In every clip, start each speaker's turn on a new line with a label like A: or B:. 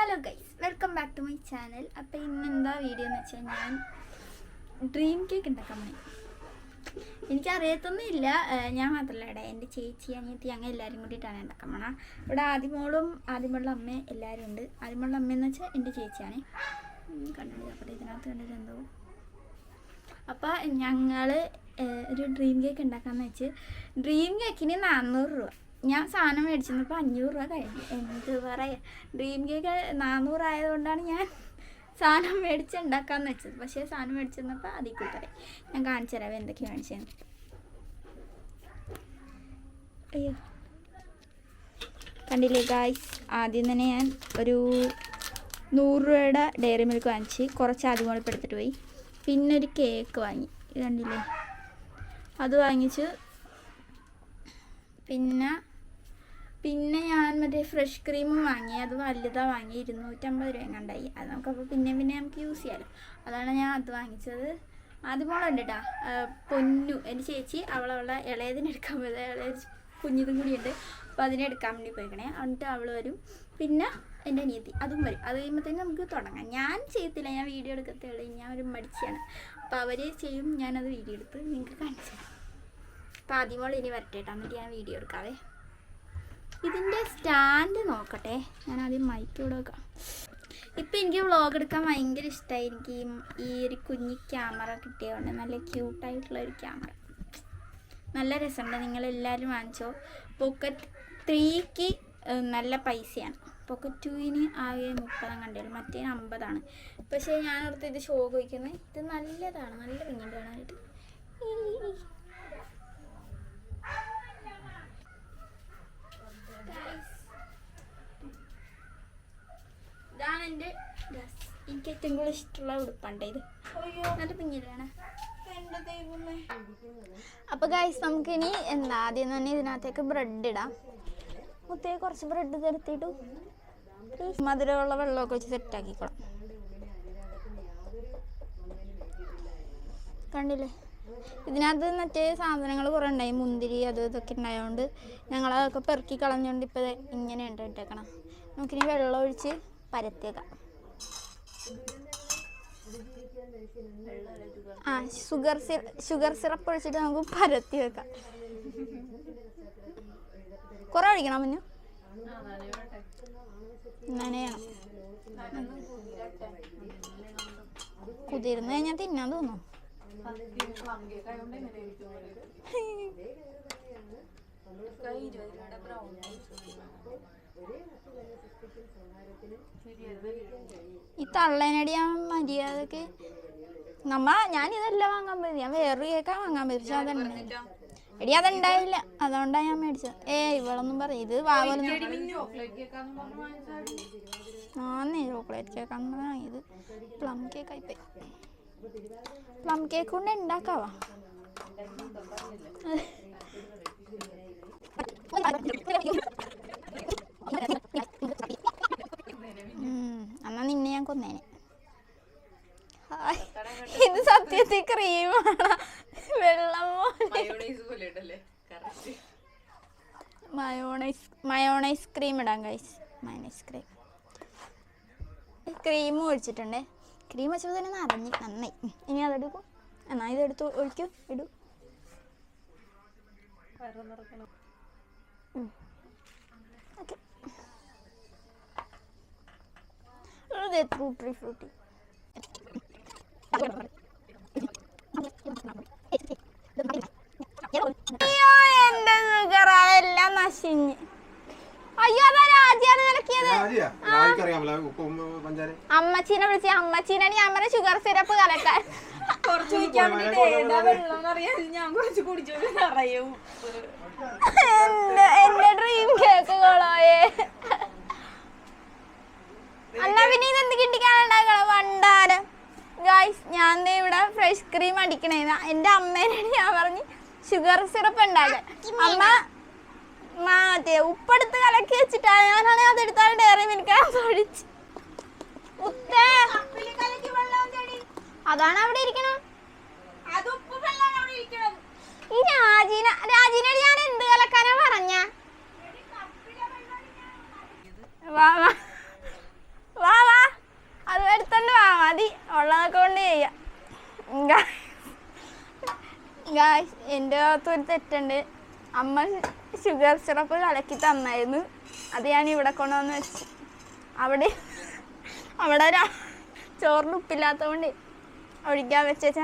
A: Hello guys welcome back to my channel അപ്പോൾ ഇന്ന് എന്താ വീഡിയോ എന്ന് വെച്ചാൽ ഞാൻ ഡ്രീം കേക്ക് ഉണ്ടാക്കാൻ പോയി എനിക്കറിയത്തൊന്നുമില്ല. ഞാൻ മാത്രമല്ല ഇവിടെ എന്റെ ചേച്ചി അനിയത്തി അങ്ങനെ എല്ലാവരും കൂടിയിട്ടാണ് ഉണ്ടാക്കാൻ പോണ. ഇവിടെ ആദ്യമോളും ആദ്യമുള്ള അമ്മ എല്ലാവരും ഉണ്ട്. ആദ്യമുള്ള അമ്മയെന്ന് വെച്ചാൽ എന്റെ ചേച്ചിയാണ്. കണ്ടില്ല? അപ്പോൾ ഇതിനകത്ത് കണ്ടിട്ട് എന്തോ. അപ്പോൾ ഞങ്ങൾ ഒരു ഡ്രീം കേക്ക് ഉണ്ടാക്കാമെന്ന് വെച്ച് ഡ്രീം കേക്കിന് നാനൂറ് രൂപ. ഞാൻ സാധനം മേടിച്ചിരുന്നപ്പോൾ അഞ്ഞൂറ് രൂപ കഴിഞ്ഞു. എന്ത് പറയാ? ഡ്രീം കേക്ക് നാനൂറായതുകൊണ്ടാണ് ഞാൻ സാധനം മേടിച്ച് ഉണ്ടാക്കാമെന്ന് വെച്ചത്. പക്ഷേ സാധനം മേടിച്ചിരുന്നപ്പോൾ അതിൽ കൂട്ടറേ ഞാൻ കാണിച്ചു തരാം എന്തൊക്കെയാണ് മേടിച്ചത് അയ്യോ. കണ്ടില്ലേ ഗായ്സ് ആദ്യം തന്നെ ഞാൻ ഒരു നൂറ് രൂപയുടെ ഡയറി മിൽക്ക് വാങ്ങിച്ച് കുറച്ച് ആദ്യം കൂടെ എടുത്തിട്ട് പോയി. പിന്നെ ഒരു കേക്ക് വാങ്ങി. കണ്ടില്ലേ? അത് വാങ്ങിച്ച്. പിന്നെ പിന്നെ ഞാൻ മറ്റേ ഫ്രഷ് ക്രീമും വാങ്ങി അത് വലുതാ വാങ്ങി ഇരുന്നൂറ്റമ്പത് രൂപ കണ്ടായി. അത് നമുക്കപ്പോൾ പിന്നെ പിന്നെ നമുക്ക് യൂസ് ചെയ്യാമല്ലോ അതാണ് ഞാൻ അത് വാങ്ങിച്ചത്. ആദ്യം മോളുണ്ട് കേട്ടോ പൊന്നു എന്റെ ചേച്ചി അവളവളെ ഇളയതിനെടുക്കാൻ പോയത്. ഇളയ കുഞ്ഞിതും കൂടിയുണ്ട്. അപ്പോൾ അതിനെടുക്കാൻ വേണ്ടി പോയിക്കണേ. എന്നിട്ട് അവൾ വരും. പിന്നെ എന്റെ അനിയത്തി അതും വരും. അത് കഴിയുമ്പോഴത്തേനും നമുക്ക് തുടങ്ങാം. ഞാൻ ചെയ്യത്തില്ല. ഞാൻ വീഡിയോ എടുക്കത്തേ ഉള്ളൂ ഞാൻ ഒരു മടിച്ചാണ്. അപ്പോൾ അവർ ചെയ്യും. ഞാനത് വീഡിയോ എടുത്ത് നിങ്ങൾക്ക് കാണിച്ചു തരാം. അപ്പോൾ ആദ്യമോൾ ഇനി വരട്ടെ കേട്ടോ. എന്നിട്ട് ഞാൻ വീഡിയോ എടുക്കാവേ. ഇതിന്റെ സ്റ്റാൻഡ് നോക്കട്ടെ. ഞാൻ ആദ്യം മൈക്ക് ഇവിടെ വെക്കാം. ഇപ്പം എനിക്ക് വ്ളോഗ് എടുക്കാൻ ഭയങ്കര ഇഷ്ടമായി എനിക്ക് ഈ- ഈ ഒരു കുഞ്ഞി ക്യാമറ കിട്ടിയതുകൊണ്ട് നല്ല ക്യൂട്ടായിട്ടുള്ള ഒരു ക്യാമറ നല്ല രസമുണ്ട്. നിങ്ങളെല്ലാവരും വാങ്ങിച്ചോ. പോക്കറ്റ് ത്രീക്ക് നല്ല പൈസയാണ്. പോക്കറ്റ് ടുവിന് ആകെ മുപ്പതാം കണ്ടുള്ളൂ മറ്റേ അമ്പതാണ്. പക്ഷേ ഞാനോർത്ത് ഇത് ഷോ വയ്ക്കുന്നത് ഇത് നല്ലതാണ്. നല്ല ഭംഗിയുണ്ട് കാണാനായിട്ട്. ഇതാണ് എന്റെ ഡ്രസ് എനിക്ക് ഏറ്റവും കൂടുതൽ ഇഷ്ടമുള്ള ഉടുപ്പുണ്ട് ഇത്. നല്ല പിങ്ങിലാണ് അപ്പൊ ഗൈസ് നമുക്ക് ഇനി എന്താ ആദ്യം തന്നെ ഇതിനകത്തേക്ക് ബ്രെഡ് ഇടാം. മുത്തേ കുറച്ച് ബ്രെഡ് തരുത്തിട്ടു മധുരമുള്ള വെള്ളമൊക്കെ വെച്ച് സെറ്റ് ആക്കിക്കോളാം. കണ്ടില്ലേ? ഇതിനകത്ത് മറ്റേ സാധനങ്ങൾ കുറേ ഉണ്ടായി. മുന്തിരി അത് ഇതൊക്കെ ഉണ്ടായതുകൊണ്ട് ഞങ്ങൾ അതൊക്കെ പെറുക്കി കളഞ്ഞുകൊണ്ട് ഇപ്പോൾ ഇങ്ങനെ ഉണ്ട് ഇട്ടേക്കണം. നമുക്കിനി വെള്ളം ഒഴിച്ച് പരത്തിയേക്കാം ആ ഷുഗർ ഷുഗർ സിറപ്പ് ഒഴിച്ചിട്ട് നമുക്ക് പരത്തി വെക്കാം. കുറെ ഒഴിക്കണം മുന്നു? നനയണം. കുതിർന്ന് കഴിഞ്ഞാൽ തിന്നാൻ തോന്നും. ഈ തള്ളേനടിയാ മര്യാദയ്ക്ക് നമ്മ ഞാൻ ഇതല്ല വാങ്ങാൻ പോയത്. ഞാൻ വേറൊരു കേക്കാ വാങ്ങാൻ പോയത്. പക്ഷെ അതുണ്ടായില്ല എടി അതുണ്ടായില്ല. അതുകൊണ്ടാ ഞാൻ മേടിച്ചത്. ഏ ഇവളൊന്നും പറയും ഇത് വാവലൊന്നും ആന്നേ ചോക്ലേറ്റ് കേക്കാന്ന് പറഞ്ഞാൽ ഇത് പ്ലം കേക്ക് ആയിപ്പോയി പ്ലം കേക്ക് കൊണ്ട് ഉണ്ടാക്കാവാ ഉം, എന്നാ നിന്നെ ഞാൻ കൊന്നേനെ. ഇത് സത്യത്തിൽ ക്രീമാണ് വെള്ളം പോലെ. മയോണൈസ് മയോണൈസ് ക്രീം ഇടാം കൈസ് മയോണൈസ് ക്രീം ക്രീം ഒഴിച്ചിട്ടുണ്ട്. ക്രീം വെച്ചപ്പോൾ തന്നെ നിറഞ്ഞ് നന്നായി. ഇനി അതെടുക്കും എന്നാ ഇതെടുത്ത് ഒഴിക്കൂ. ഇടൂ. ഓക്കെ. അതെ ഫ്രൂട്ടി ഫ്രൂട്ടി അയ്യോ എന്റെ എല്ലാം നശിഞ്ഞ് അയ്യോ അതാ രാജിയാണ് നിലക്കിയത് അമ്മച്ചീനെ വിളിച്ച് അമ്മച്ചീനെ ഞാൻ പറഞ്ഞ ഷുഗർ സിറപ്പ് കലക്കാൻ
B: കുറച്ച് ഒഴിക്കാൻ വേണ്ടിട്ട് ഏതാ വെള്ളം അറിയാതെ ഞാൻ കുറച്ച് കുടിച്ചു
A: എന്റെ ഡ്രീം കേക്ക് കൊളോയേ അല്ല പിന്നെ ഇത് എന്ത് കിട്ടിക്കാനുണ്ടാക്കണം വണ്ടാരം ഗായ്സ് ഞാൻ ഇവിടെ ഫ്രഷ് ക്രീം അടിക്കണേന്ന് എന്റെ അമ്മേനോട് ഞാൻ പറഞ്ഞ് ഷുഗർ സിറപ്പ് ഉണ്ടാക്കാൻ. അമ്മ മറ്റേ ഉപ്പെടുത്ത് കലക്കി വെച്ചിട്ടാ. ഞാനാണെങ്കിൽ അതെടുത്താണ് ഡയറി മിൽക്കാൻ ഒഴിച്ച് അതാണ് അവിടെ ഇരിക്കണം. ഈ രാജീന രാജീനോട് ഞാൻ എന്ത് കലക്കാനാ പറഞ്ഞ? വാ വാ. എന്റെ ഭാഗത്തൊരു തെറ്റുണ്ട്. അമ്മ ഷുഗർ സിറപ്പ് കലക്കി തന്നായിരുന്നു. അത് ഞാൻ ഇവിടെ കൊണ്ടുവന്ന് വെച്ച്. അവിടെ അവിടെ ഒരു ചോറിന് ഉപ്പില്ലാത്തതുകൊണ്ട് ഒഴിക്കാൻ വെച്ചാൽ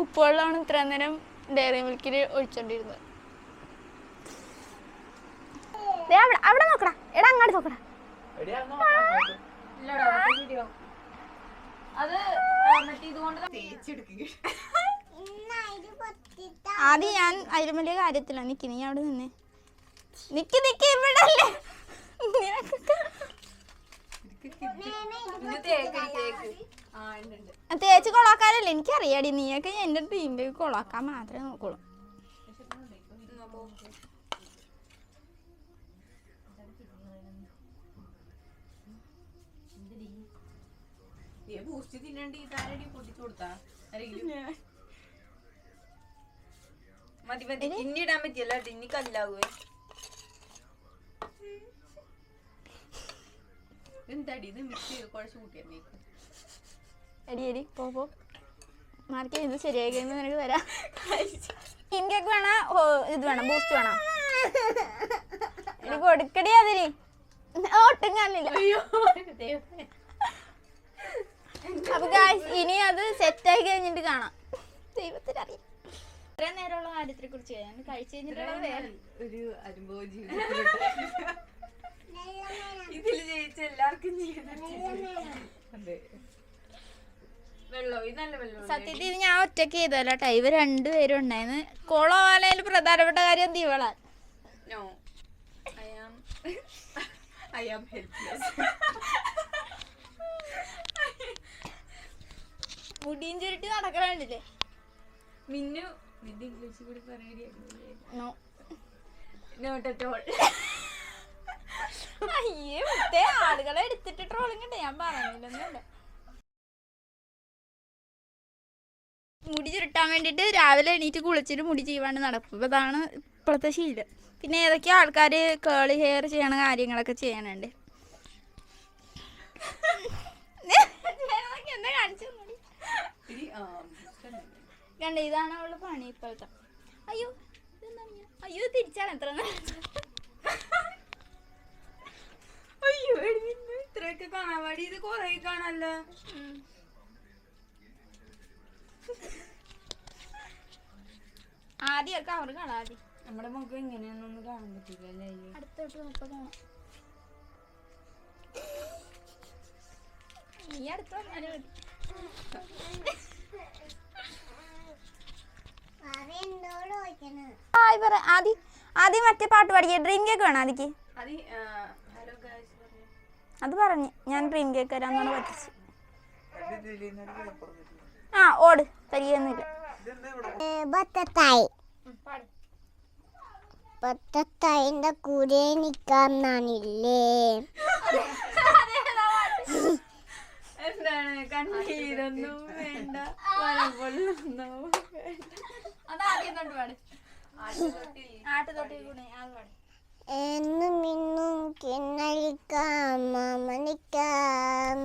A: ഉപ്പുവെള്ളമാണ് ഇത്ര നേരം ഡയറി മിൽക്കിൽ ഒഴിച്ചോണ്ടിരുന്നത്. അവിടെ അവിടെ നോക്കടാ. എടാ അങ്ങോട്ട് നോക്കടാ.
B: അത് മറ്റേ ഇതുകൊണ്ട്
A: ആദ്യം ഞാൻ അതിലും വലിയ കാര്യത്തില്ല നിക്ക്. നീ അവിടെ നിന്നെ. നിക്ക് നിക്ക് ഇവിടെ അല്ലേ തേച്ച് കൊളാക്കാനല്ലേ? എനിക്കറിയാടി നീയൊക്കെ എന്റെ ടീമിലേക്ക് കൊളാക്കാൻ മാത്രമേ നോക്കുള്ളൂ.
B: ബൂസ്റ്റ് തിന്നണ്ടി താരടി പൊട്ടിച്ചു കൊടുത്താ? ആരെങ്കിലും? മതി മതി. ഇനി? ഇടാൻ പറ്റിയല്ല ഇനി കല്ലാവേ. എന്താടി ഇത് മിക്സ് ചെയ്ത് കുഴച്ച്
A: പോ പോ. മാർക്ക് ഇത് ശരിയായി കഴിയുമ്പോൾ നിനക്ക് തരാം ഇൻകേക്ക് വേണോ? ഇത് വേണം ബൂസ്റ്റ് വേണോ. എടി കൊടുക്കടി അതിന്. ഒട്ടും കാണില്ല.
B: അയ്യോ
A: അപ്പൊ ഗായ്സ് ഇനി അത് സെറ്റായി കഴിഞ്ഞിട്ട് കാണാം. ദൈവത്തിന് അറിയാം ഇത്രയും നേരമുള്ള കാര്യത്തിനെ കുറിച്ച് ഞാൻ കഴിച്ചു കഴിഞ്ഞിട്ടുള്ള വേറെ
B: ഒരു അനുഭവ ഇതിൽ ജയിച്ച എല്ലാവർക്കും
A: സത്യത്തിൽ ഇത് ഞാൻ ഒറ്റയ്ക്ക് ചെയ്തല്ല കേട്ടോ. ഇവർ രണ്ടുപേരും ഉണ്ടായിരുന്നു. കുളമാലയിൽ പ്രധാനപ്പെട്ട കാര്യം ദിവളാൻ മുടിയും ചുരുട്ടി നടക്കണില്ലേ
B: മിന്നു നിന്റെ ഇംഗ്ലീഷ് കൂടി
A: നോ
B: നോട്ട് അറ്റ് ഓൾ
A: അയ്യേ മുത്തേ ആളുകളെ എടുത്തിട്ട് ട്രോളിങ് ഉണ്ട്. ഞാൻ പറഞ്ഞില്ലെന്നല്ല മുടി ചുരുട്ടാൻ വേണ്ടിയിട്ട് രാവിലെ എണീറ്റ് കുളിച്ചിട്ട് മുടി ചെയ്യുവാണ് നടക്കും. അതാണ് ഇപ്പോഴത്തെ ശീലം. പിന്നെ ഏതൊക്കെ ആൾക്കാർ കേളി ഹെയർ ചെയ്യണ കാര്യങ്ങളൊക്കെ ചെയ്യാനുണ്ട് എന്താ കാണിച്ചു? കണ്ട ഇതാണ് അവളുടെ പണി ഇപ്പോഴത്തെ. അയ്യോ ഇതെന്താണ്? അയ്യോ തിരിച്ചാണ്. എത്ര
B: അയ്യോ ഇത്രയൊക്കെ കാണാൻ പാടി. ഇത് കൊറേ കാണാല്ലോ.
A: ആദ്യമൊക്കെ അവർ കാണാം ആദ്യം.
B: നമ്മുടെ മുഖം ഇങ്ങനെയൊന്നും കാണാൻ പറ്റില്ലല്ലേ? അയ്യോ
A: അടുത്തോട്ട് നോക്കാം കാണാം നീ അടുത്ത് വന്നാലും മതി. ഹായ് പറ. ആദ്യം ആദ്യം മറ്റേ പാട്ട് പാടിക്കുക ഡ്രീം കേക്ക് വേണം ആദിക്ക്?
B: അത് ഹലോ ഗായ്സ് പറഞ്ഞു.
A: അത് പറഞ്ഞു. ഞാൻ ഡ്രീം കേക്ക് വരാന്നാണ് പറ്റിച്ച് ആ ഓട്. തരികയൊന്നുമില്ല.
C: പത്തത്തായിന്റെ കൂടെ നിക്കാന്നാണില്ലേ.
B: എന്താണ്? കണ്ണീരൊന്നും വേണ്ട.
A: അതാദ്യം തൊട്ട് പാട്. ആട്ടുതൊട്ടി കൂടെ അത് പാട്.
C: എന്നും ഇന്നും കിണ്ണഴിക്കാം മാമണിക്കാം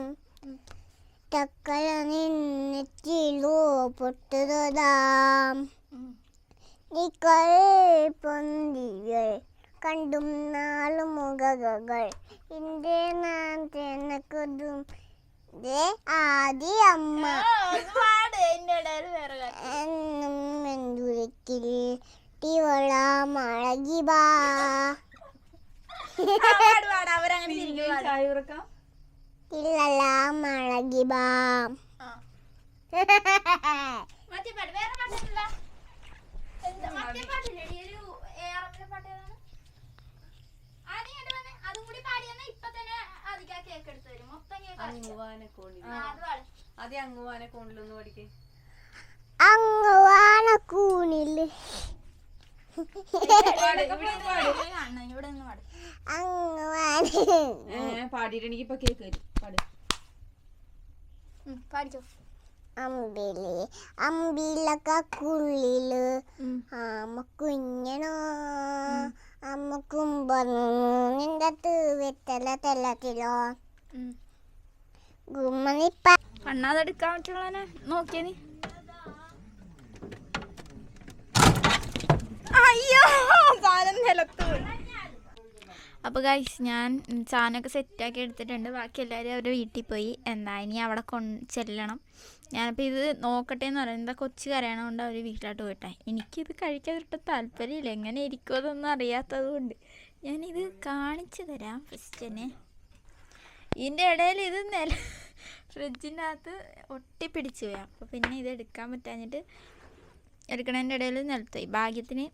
C: തക്കള നിന്നെത്തിലോ പൊട്ടുതാം നിക്കൾ പൊന്തികൾ കണ്ടും നാളും മുഖകൾ ഇന്റെ നാം തന്നെ കൊതും ആദ്യ അമ്മ
A: പാട് എന്റെ ഇടയിൽ വേറെ കാര്യം
C: എന്നും മെന്തുരക്കിൽ തിവള മഴകിബാ
A: പാട് പാട് അവരങ്ങനെ തിരിഞ്ഞു പാട്
B: ചായ ഉറക്കാം
C: തില്ലല മഴകിബാ
A: മറ്റേ പാട്ട് വേറെ പാട്ടില്ല. എന്താ മറ്റേ പാട്ടില്ലേ ഒരു ഏറപ്പിലെ പാട്ട് ഏതാണ്? ആദ്യം കേട്ട് വന്നേ അതും കൂടി പാടിയെന്നാ ഇപ്പൊ തന്നെ അധികം കേക്ക് എടുത്തു തരും. മൊത്തം കേക്ക്
B: അങ്ങുവാനെ കോണിൽ
A: അത് പാട്.
B: ആദ്യം അങ്ങുവാനെ കോണിലൊന്ന് പഠിക്കേ.
C: അങ്ങുവാന വാണക്കൂണിൽ
A: കാണണം ഇവിടെ നിന്ന് പാട്.
C: അങ്ങ് വാന
B: പാടിയിട്ട് എനിക്ക് ഇപ്പൊ കേക്ക് പാട്.
C: ആമ കുഞ്ഞനോ അമ്മ കുമ്പറു നിന്റെ വെത്തല തെല്ലത്തിലോ. ഗുമ്മനിപ്പ
A: കണ്ണാതെടുക്കാൻ പറ്റുള്ളനെ നോക്കിയ അയ്യോ അപ്പോൾ ഗൈസ് ഞാൻ സാധനമൊക്കെ സെറ്റാക്കി എടുത്തിട്ടുണ്ട്. ബാക്കി എല്ലാവരും അവരുടെ വീട്ടിൽ പോയി. എന്താ ഇനി അവിടെ കൊണ്ട് ചെല്ലണം. ഞാനിപ്പോൾ ഇത് നോക്കട്ടെ എന്ന് പറയുന്നത് കൊച്ചു കരയണതുകൊണ്ട് അവർ വീട്ടിലോട്ട് പോയിട്ടെ. എനിക്കിത് കഴിക്കാതിട്ട് താല്പര്യമില്ല. എങ്ങനെ ഇരിക്കുമെന്നൊന്നും അറിയാത്തത് കൊണ്ട്. ഞാനിത് കാണിച്ചു തരാം ഫസ്റ്റ് തന്നെ ഇതിന്റെ ഇടയിൽ ഇത് നില ഫ്രിഡ്ജിന്റെ അകത്ത് ഒട്ടിപ്പിടിച്ച് പോയി. അപ്പോൾ പിന്നെ ഇത് എടുക്കാൻ പറ്റാഞ്ഞിട്ട് എടുക്കണതിന്റെ ഇടയിൽ നിലത്തുപോയി ഭാഗ്യത്തിന്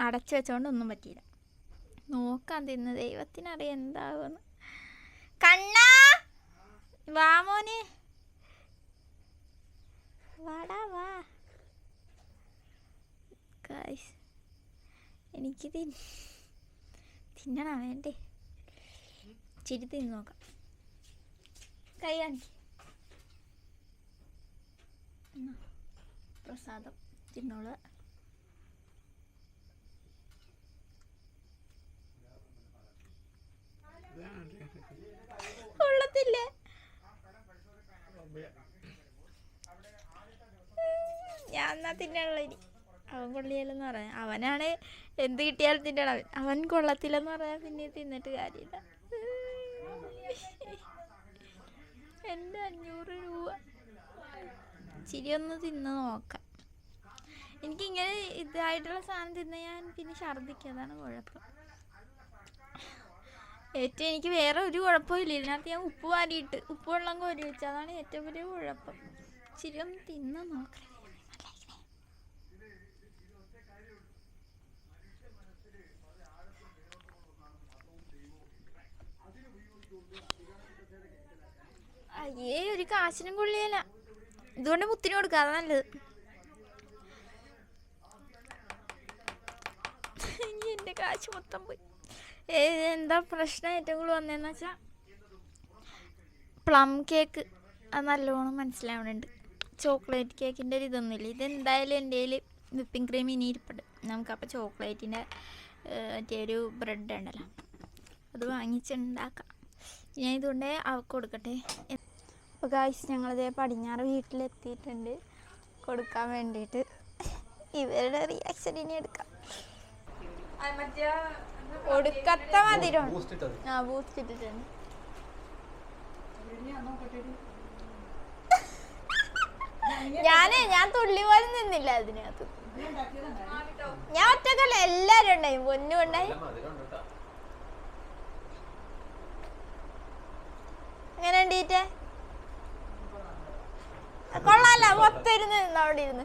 A: അടച്ചു വെച്ചോണ്ട് ഒന്നും പറ്റിയില്ല. നോക്കാൻ തിന്ന്. ദൈവത്തിനറിയാം എന്താവുമെന്ന് കണ്ണാ! വാ മോനെ. വാടാ വാ. എനിക്ക് തിന്ന തിന്നണ? വേണ്ടേ. ചിരി തിന്ന് നോക്കാം. കൈ കാണിക്ക്. പ്രസാദം. തിന്നോളൂ ഞാൻ എന്നാ തിന്നാനുള്ള ഇനി അവൻ കൊള്ളിയല്ലെന്ന് പറയാം. അവനാണ് എന്ത് കിട്ടിയാലും തിന്നണം. അവൻ കൊള്ളത്തില്ലെന്ന് പറയാൻ പിന്നെ തിന്നിട്ട് കാര്യമില്ല. എന്റെ അഞ്ഞൂറ് രൂപ. ചിരി ഒന്ന് തിന്ന് നോക്കാം. എനിക്കിങ്ങനെ ഇതായിട്ടുള്ള സാധനം തിന്ന ഞാൻ പിന്നെ ഛർദ്ദിക്കും അതാണ് കുഴപ്പം. ഏറ്റവും എനിക്ക് വേറെ ഒരു കുഴപ്പമില്ല ഇതിനകത്ത് ഞാൻ ഉപ്പ് വാരിയിട്ട് ഉപ്പ് വെള്ളം കോരി വെച്ചു അതാണ് ഏറ്റവും വലിയ കുഴപ്പം. ശരി ഒന്ന് തിന്ന് നോക്കണം അയ്യേ ഒരു കാശിനും കൊള്ളിയല്ല ഇതുകൊണ്ട് മുത്തിന് കൊടുക്കുക അതാ നല്ലത്. എന്റെ കാശ് മൊത്തം പോയി. എന്താ പ്രശ്നം ഏറ്റവും കൂടുതൽ വന്നതെന്ന് വെച്ചാൽ പ്ലം കേക്ക് അത് നല്ലോണം മനസ്സിലാവുന്നുണ്ട് ചോക്ലേറ്റ് കേക്കിന്റെ ഒരു ഇതൊന്നുമില്ല. ഇതെന്തായാലും എന്റെ കയ്യിൽ വിപ്പിംഗ് ക്രീം ഇനി ഇരിപ്പുണ്ട്. നമുക്കപ്പോൾ ചോക്ലേറ്റിന്റെ മറ്റേ ഒരു ബ്രെഡ് ഉണ്ടല്ലോ അത് വാങ്ങിച്ചുണ്ടാക്കാം ഞാൻ ഇതുകൊണ്ട് അവൾക്ക് കൊടുക്കട്ടെ. അപ്പോൾ ഗായ്സ് ഞങ്ങളിതേ പടിഞ്ഞാറ് വീട്ടിലെത്തിയിട്ടുണ്ട്. കൊടുക്കാൻ വേണ്ടിയിട്ട്. ഇവരുടെ റിയാക്ഷൻ ഇനി എടുക്കാം. കൊടുക്കത്ത മധുരം. ആ ബൂസ്റ്റ് ഇട്ടിട്ടുണ്ട്. ഞാനേ ഞാൻ തുള്ളി പോലെ നിന്നില്ല അതിനകത്ത്. ഞാൻ ഒറ്റക്കല്ല എല്ലാരും ഉണ്ടായി. പൊന്നു ഉണ്ടീറ്റേ കൊള്ളാല്ല മൊത്തം ഇരുന്ന് അവിടെ ഇരുന്ന്.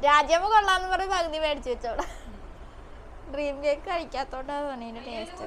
A: രാജ്യമ കൊള്ളാന്ന് പറഞ്ഞ് പകുതി മേടിച്ചു വെച്ചോളാം ഡ്രീം കേക്ക് കഴിക്കാത്തോണ്ടാണ് ടേസ്റ്റ്